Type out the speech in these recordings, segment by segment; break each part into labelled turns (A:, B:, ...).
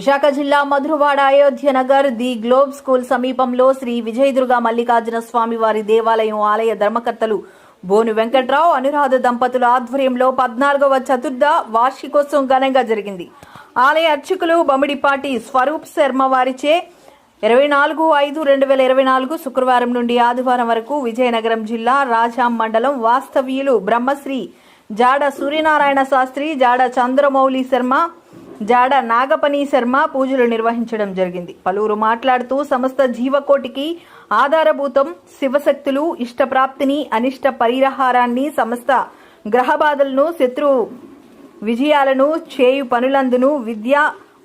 A: విశాఖ జిల్లా Madhurawada Ayodhya Nagar the globe school సమీపంలో శ్రీ విజయదుర్గ మల్లికార్జున స్వామి వారి దేవాలయం ఆలయ ధర్మకర్తలు బోను వెంకట్రావు అనురాధ దంపతుల ఆధ్వర్యంలో పద్నాలుగవ చతుర్థ వార్షికోత్సవం ఘనంగా జరిగింది. ఆలయ అర్చకులు బమిడిపాటి స్వరూప్ శర్మ వారిచే ఇరవై నాలుగు ఐదు రెండు వేల ఇరవై నాలుగు శుక్రవారం నుండి ఆదివారం వరకు విజయనగరం జిల్లా రాజాం మండలం వాస్తవ్యులు బ్రహ్మశ్రీ జాడ సూర్యనారాయణ శాస్త్రి జాడ చంద్రమౌళి శర్మ జాడ నాగపని శర్మ పూజలు నిర్వహించడం జరిగింది. పలువురు మాట్లాడుతూ సమస్త జీవకోటికి ఆధారభూతం శివశక్తులు ఇష్టప్రాప్తిని అనిష్ట పరిహారాన్ని సమస్త గ్రహబాధలను శత్రు విజయాలను చేయు పనులందును విద్య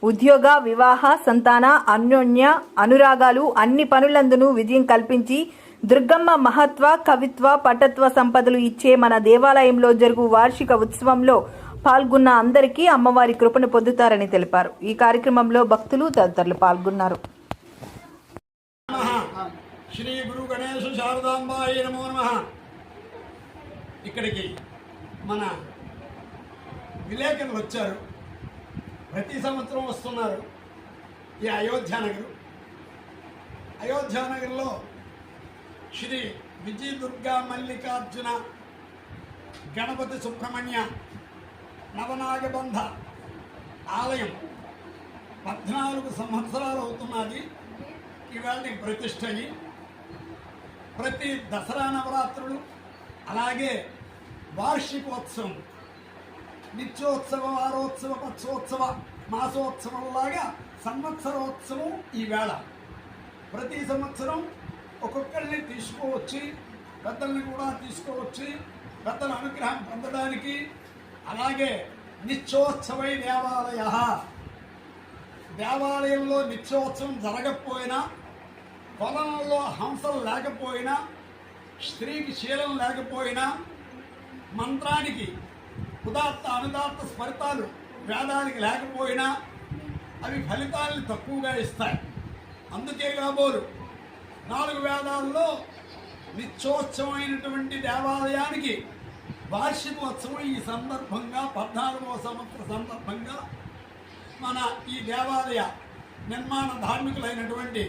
A: ఉద్యోగ వివాహ సంతాన అన్యోన్య అనురాగాలు అన్ని పనులందును విజయం కల్పించి దుర్గమ్మ మహత్వ కవిత్వ పటత్వ సంపదలు ఇచ్చే మన దేవాలయంలో జరుగు వార్షిక ఉత్సవంలో పాల్గొన్న అందరికీ అమ్మవారి కృపను పొందుతారని తెలిపారు. ఈ కార్యక్రమంలో భక్తులు తదితరులు పాల్గొన్నారు.
B: శ్రీ గురు గణేశ శారదాంబాయి నమో నమ. ఇక్కడికి మన విలేకరులు వచ్చారు. ప్రతి సంవత్సరం వస్తున్నారు ఈ అయోధ్యానగర్ అయోధ్యానగర్లో శ్రీ విజయ దుర్గా మల్లికార్జున గణపతి సుబ్రహ్మణ్య నవనాగబంధ ఆలయం పద్నాలుగు సంవత్సరాలు అవుతున్నది. ఇవాళ ప్రతిష్ట అయ్యి ప్రతి దసరా నవరాత్రులు అలాగే వార్షికోత్సవం నిత్యోత్సవ వారోత్సవ పక్షోత్సవ మాసోత్సవంలాగా సంవత్సరోత్సవం ఈవేళ. ప్రతి సంవత్సరం ఒక్కొక్కరిని తీసుకోవచ్చి పెద్దల్ని కూడా తీసుకువచ్చి పెద్దల అనుగ్రహం పొందడానికి అలాగే నిత్యోత్సవై దేవాలయ. దేవాలయంలో నిత్యోత్సవం జరగకపోయినా పొలంలో హంసలు లేకపోయినా స్త్రీకి శీలం లేకపోయినా మంత్రానికి ఉదాత్త అనుదాత్త స్ఫలితాలు వేదానికి లేకపోయినా అవి ఫలితాలను తక్కువగా ఇస్తాయి. అందుకే కాబోలు నాలుగు వేదాల్లో నిత్యోత్సవమైనటువంటి దేవాలయానికి వార్షికోత్సవం ఈ సందర్భంగా పద్నాలుగవ సంవత్సర సందర్భంగా మన ఈ దేవాలయ నిర్మాణ ధార్మికులైనటువంటి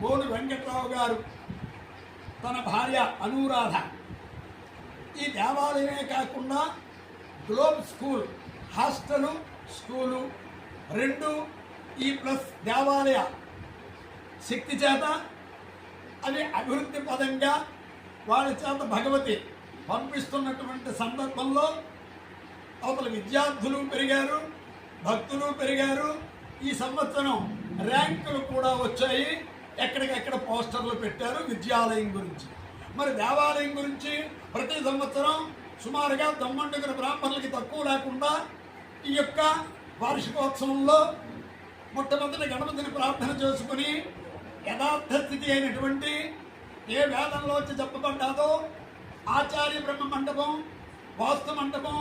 B: బోడి వెంకట్రావు గారు తన భార్య అనురాధ. ఈ దేవాలయమే కాకుండా గ్లోబ్ స్కూల్ హాస్టలు స్కూలు రెండు ఈ ప్లస్ దేవాలయ శక్తి చేత అవి అభివృద్ధి పదంగా వాళ్ళ చేత భగవతి పంపిస్తున్నటువంటి సందర్భంలో అవతల విద్యార్థులు పెరిగారు భక్తులు పెరిగారు. ఈ సంవత్సరం ర్యాంకులు కూడా వచ్చాయి. ఎక్కడికెక్కడ పోస్టర్లు పెట్టారు విద్యాలయం గురించి. మరి దేవాలయం గురించి ప్రతి సంవత్సరం సుమారుగా దమ్మండుగుల బ్రాహ్మణులకి తక్కువ లేకుండా ఈ యొక్క వార్షికోత్సవంలో మొట్టమొదటి గణపతిని ప్రార్థన చేసుకుని యథార్థ స్థితి అయినటువంటి ఏ వేదంలో వచ్చి చెప్పబడ్డాదో ఆచార్య బ్రహ్మ మండపం వాస్తు మండపం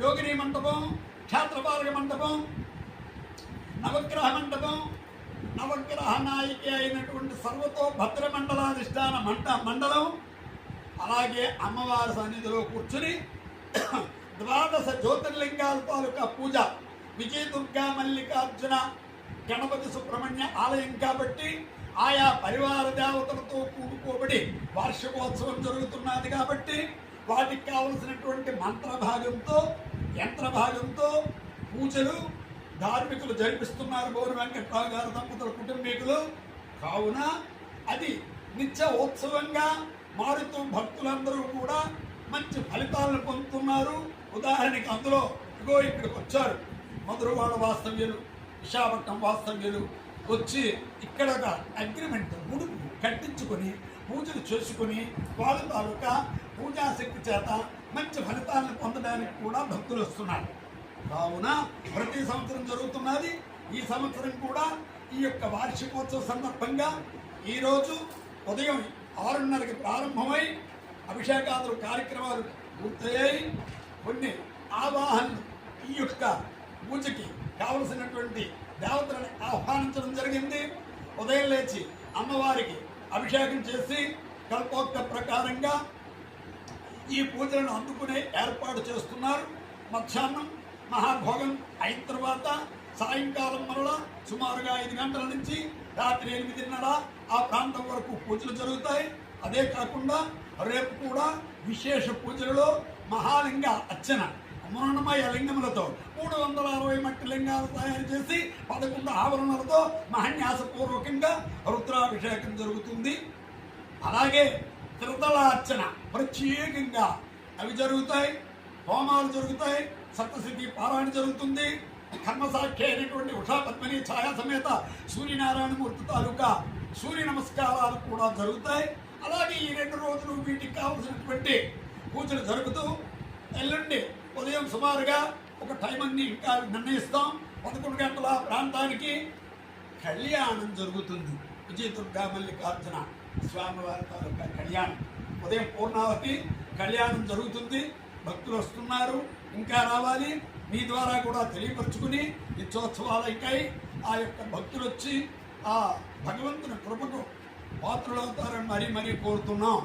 B: యోగిని మండపం క్షేత్రపాలక మండపం నవగ్రహ మండపం నవగ్రహ నాయకి అయినటువంటి సర్వతో భద్ర మండలాధిష్టాన మంట మండలం అలాగే అమ్మవారి సన్నిధిలో కూర్చుని ద్వాదశ జ్యోతిర్లింగాల తాలూకా పూజ విజయ దుర్గా మల్లికార్జున గణపతి సుబ్రహ్మణ్య ఆలయం కాబట్టి ఆయా పరివార దేవతలతో కూడుకోబడి వార్షికోత్సవం జరుగుతున్నది కాబట్టి వాటికి కావలసినటువంటి మంత్ర భాగంతో యంత్ర భాగంతో పూజలు ధార్మికులు జరిపిస్తున్నారు గౌర వెంకట్రావు గారు దంపతుల కుటుంబీకులు. కావున అది నిత్య ఉత్సవంగా మారుతూ భక్తులందరూ కూడా మంచి ఫలితాలను పొందుతున్నారు. ఉదాహరణకి అందులో ఇగో ఇక్కడికి వచ్చారు. మధురవాడ వాస్తవ్యులు విశాఖపట్నం వాస్తవ్యులు వచ్చి ఇక్కడ ఒక అగ్రిమెంట్ ముడుపు కట్టించుకొని పూజలు చేసుకుని వాళ్ళ తాలూకా పూజాశక్తి చేత మంచి ఫలితాలను పొందడానికి కూడా భక్తులు వస్తున్నారు. కావున ప్రతి సంవత్సరం జరుగుతున్నది ఈ సంవత్సరం కూడా ఈ యొక్క వార్షికోత్సవ సందర్భంగా ఈరోజు ఉదయం ఆరున్నరకి ప్రారంభమై అభిషేకాదులు కార్యక్రమాలు పూర్తయ్యాయి. కొన్ని ఆవాహనలు ఈ యొక్క పూజకి కావలసినటువంటి దేవతలను ఆహ్వానించడం జరిగింది. ఉదయం లేచి అమ్మవారికి అభిషేకం చేసి కల్పోక్త ప్రకారంగా ఈ పూజలను అందుకునే ఏర్పాటు చేస్తున్నారు. మధ్యాహ్నం మహాభోగం అయిన తర్వాత సాయంకాలం మరల సుమారుగా ఐదు గంటల నుంచి రాత్రి ఎనిమిదిన్నర ఆ ప్రాంతం వరకు పూజలు జరుగుతాయి. అదే కాకుండా రేపు కూడా విశేష పూజలలో మహాలింగ అర్చన మౌనమయ లింగములతో మూడు వందల అరవై మట్టి లింగాలు తయారు చేసి పదకొండు ఆవరణలతో మహాన్యాసపూర్వకంగా రుద్రాభిషేకం జరుగుతుంది. అలాగే త్రిదళార్చన ప్రత్యేకంగా అవి జరుగుతాయి హోమాలు జరుగుతాయి సప్తశతి పారాయణ జరుగుతుంది. కర్మసాఖ్య అయినటువంటి ఉషాపద్మని ఛాయా సమేత సూర్యనారాయణమూర్తి తాలూకా సూర్య నమస్కారాలు కూడా జరుగుతాయి. అలాగే ఈ రెండు రోజులు వీటికి కావలసినటువంటి పూజలు జరుగుతూ ఎల్లుండి ఉదయం సుమారుగా ఒక టైం అన్ని ఇంకా నిర్ణయిస్తాం. పదకొండు గంటల ప్రాంతానికి కళ్యాణం జరుగుతుంది. విజయ దుర్గా మల్లికార్జున స్వామివారి తాలూకా కళ్యాణం. ఉదయం పూర్ణావతి కళ్యాణం జరుగుతుంది. భక్తులు వస్తున్నారు ఇంకా రావాలి. మీ ద్వారా కూడా తెలియపరుచుకుని నిత్యోత్సవాలకై ఆ యొక్క భక్తులు వచ్చి ఆ భగవంతుని కృపకు పాత్రులవుతారని మరీ మరీ కోరుతున్నాం.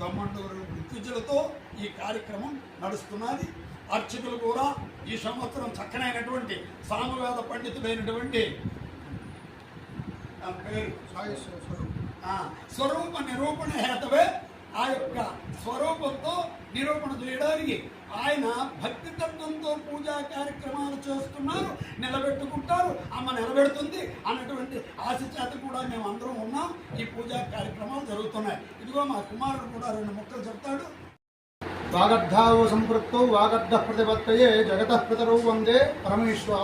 B: తమ్మండూరు మృత్యుజలతో ఈ కార్యక్రమం నడుస్తున్నది. అర్చకులు కూడా ఈ సంవత్సరం చక్కనైనటువంటి సామవేద పండితుడైనటువంటి పేరు స్వరూప. నిరూపణ హేతవే ఆ యొక్క స్వరూపంతో నిరూపణ చేయడానికి ఆయన భక్తి తత్వంతో పూజా కార్యక్రమాలు చేస్తున్నారు నిలబెట్టుకుంటారు అమ్మ నిలబెడుతుంది అన్నటువంటి ఆశ చేత కూడా మేము అందరం ఉన్నాం. ఈ పూజా కార్యక్రమాలు జరుగుతున్నాయి. ఇదిగో మా కుమారుడు కూడా రెండు ముక్కలు చెప్తాడు.
C: వాగర్ధావు సంపృక్తౌ వాగర్ధ ప్రతిపత్తయే జగత పితరౌ వందే పరమేశ్వర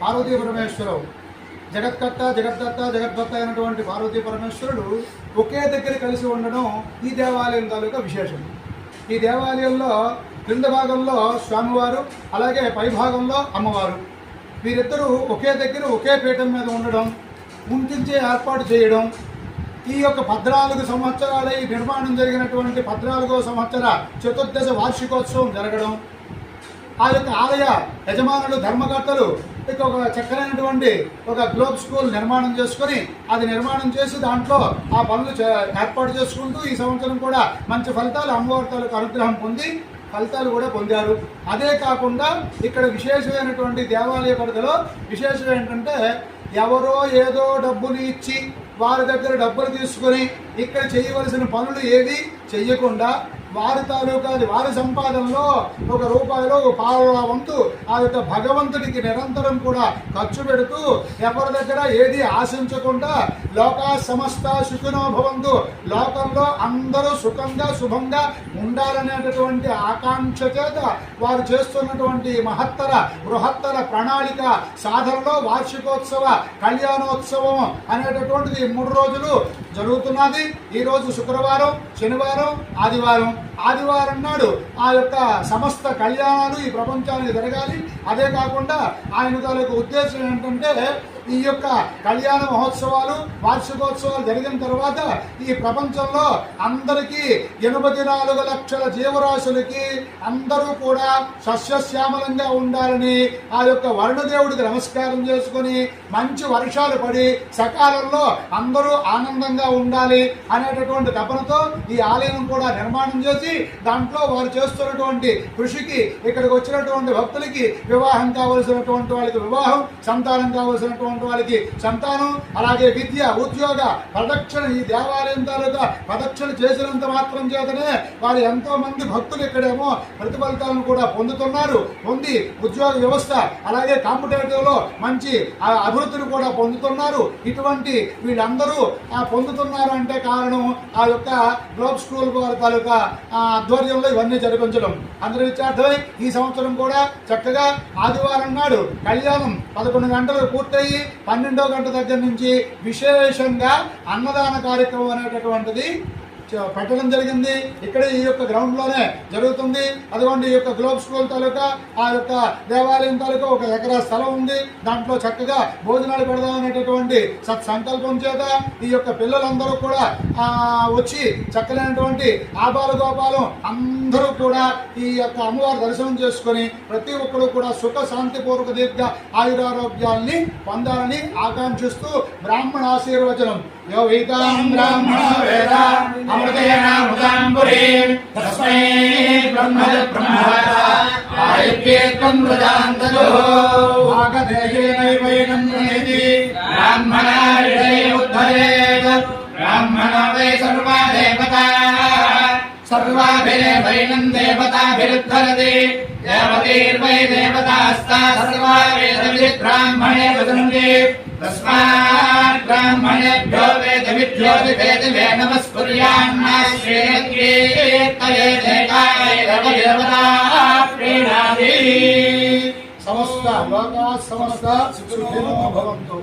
C: పార్వతీ పరమేశ్వరవు జగత్కర్త జగద్దత్త జగద్భక్త అయినటువంటి పార్వతీ పరమేశ్వరుడు ఒకే దగ్గర కలిసి ఉండడం ఈ దేవాలయం తాలూకా విశేషం. ఈ దేవాలయంలో క్రింద భాగంలో స్వామివారు అలాగే పై భాగంలో అమ్మవారు. వీరిద్దరూ ఒకే దగ్గర ఒకే పీఠం మీద ఉండడం ఉంటించే ఏర్పాటు చేయడం ఈ యొక్క పద్నాలుగు సంవత్సరాల ఈ నిర్మాణం జరిగినటువంటి పద్నాలుగో సంవత్సర చతుర్దశ వార్షికోత్సవం జరగడం ఆ యొక్క ఆలయ యజమానులు ధర్మకర్తలు ఇక ఒక చక్కనైనటువంటి ఒక గ్లోబ్ స్కూల్ నిర్మాణం చేసుకొని అది నిర్మాణం చేసి దాంట్లో ఆ పనులు చే- ఏర్పాటు చేసుకుంటూ ఈ సంవత్సరం కూడా మంచి ఫలితాలు అమ్మవారి తాలూకు అనుగ్రహం పొంది ఫలితాలు కూడా పొందారు. అదే కాకుండా ఇక్కడ విశేషమైనటువంటి దేవాలయ పరిధిలో విశేషం ఏంటంటే ఎవరో ఏదో డబ్బులు ఇచ్చి వారి దగ్గర డబ్బులు తీసుకొని ఇక్కడ చేయవలసిన పనులు ఏవి? చెయ్యకుండా వారి తాలూకా వారి సంపాదనలో ఒక రూపాయలో ఒక వంతు ఆ యొక్క భగవంతుడికి నిరంతరం కూడా ఖర్చు పెడుతూ ఎవరి దగ్గర ఏది ఆశించకుండా లోకా సమస్త సుఖినోభవంతు లోకంలో అందరూ సుఖంగా శుభంగా ఉండాలనేటటువంటి ఆకాంక్ష చేత వారు చేస్తున్నటువంటి మహత్తర బృహత్తర ప్రణాళిక సాధనలో వార్షికోత్సవ కళ్యాణోత్సవం అనేటటువంటిది మూడు రోజులు జరుగుతున్నది. ఈరోజు శుక్రవారం శనివారం ఆదివారం. ఆదివారం నాడు ఆ యొక్క సమస్త కళ్యాణాలు ఈ ప్రపంచానికి జరగాలి. అదే కాకుండా ఆయన తాలూకు ఉద్దేశం ఏంటంటే ఈ యొక్క కళ్యాణ మహోత్సవాలు వార్షికోత్సవాలు జరిగిన తర్వాత ఈ ప్రపంచంలో అందరికీ ఎనభై నాలుగు లక్షల జీవరాశులకి అందరూ కూడా సస్యశ్యామలంగా ఉండాలని ఆ యొక్క వరుణదేవుడికి నమస్కారం చేసుకొని మంచి వర్షాలు పడి సకాలంలో అందరూ ఆనందంగా ఉండాలి అనేటటువంటి తపనతో ఈ ఆలయం కూడా నిర్మాణం చేసి దాంట్లో వారు చేస్తున్నటువంటి కృషికి ఇక్కడికి వచ్చినటువంటి భక్తులకి వివాహం కావలసినటువంటి వాళ్ళకి వివాహం సంతానం కావలసినటువంటి వాళ్ళకి సంతానం అలాగే విద్య ఉద్యోగ ప్రదక్షిణ ఈ దేవాలయం తాలూకా ప్రదక్షిణ చేసినంత మాత్రం చేతనే వారు ఎంతో మంది భక్తులు ఇక్కడేమో ప్రతిఫలితాలను కూడా పొందుతున్నారు పొంది ఉద్యోగ వ్యవస్థ అలాగే కాంపిటేటివ్లో మంచి అభివృద్ధిని కూడా పొందుతున్నారు. ఇటువంటి వీళ్ళందరూ పొందుతున్నారంటే కారణం ఆ యొక్క గ్లోబ్ స్కూల్ వారి తాలూకా ఆధ్వర్యంలో ఇవన్నీ జరిపించడం. అందరి విద్యార్థులై ఈ సంవత్సరం కూడా చక్కగా ఆదివారం నాడు కళ్యాణం పదకొండు గంటలు పూర్తయి పన్నెండో గంట దగ్గర నుంచి విశేషంగా అన్నదాన కార్యక్రమం అనేటటువంటిది పెట్టడం జరిగింది. ఇక్కడే ఈ యొక్క గ్రౌండ్లోనే జరుగుతుంది. అదిగోండి ఈ యొక్క గ్లోబ్ స్కూల్ తాలూకా ఆ యొక్క దేవాలయం తాలూకా ఒక ఎకరా స్థలం ఉంది. దాంట్లో చక్కగా భోజనాలు పెడదాం అనేటటువంటి సత్సంకల్పం చేత ఈ యొక్క పిల్లలందరూ కూడా వచ్చి చక్కలేనటువంటి ఆపాలు గోపాలం అందరూ కూడా ఈ యొక్క అమ్మవారి దర్శనం చేసుకొని ప్రతి ఒక్కరు కూడా సుఖ శాంతిపూర్వక దీర్ఘ ఆయురారోగ్యాల్ని పొందాలని ఆకాంక్షిస్తూ బ్రాహ్మణ ఆశీర్వచనం. యో బ్రాహ్మణ వేద అమృతేనామృతాంబురీ తస్మై
D: బ్రహ్మద
C: బ్రహ్మణ ఆయుర్వేత్వం
D: మృదాంతజో వాకదేహేనైవైనం నేతి బ్రాహ్మణా హృదయ ఉద్ధరేత బ్రాహ్మణ వై సర్వా దేవతా సర్వాభిరేవైనం దేవతాభిరుద్ధరతి దేవతీర్వై దేవతాస్తా సర్వా వేదవిధి బ్రాహ్మణే వదంతి తస్మాత్ బ్రాహ్మణేభ్యో వేదవిభ్యోతి వేదవే
C: సమస్త లోకా సమస్త సుఖినో భవంతు.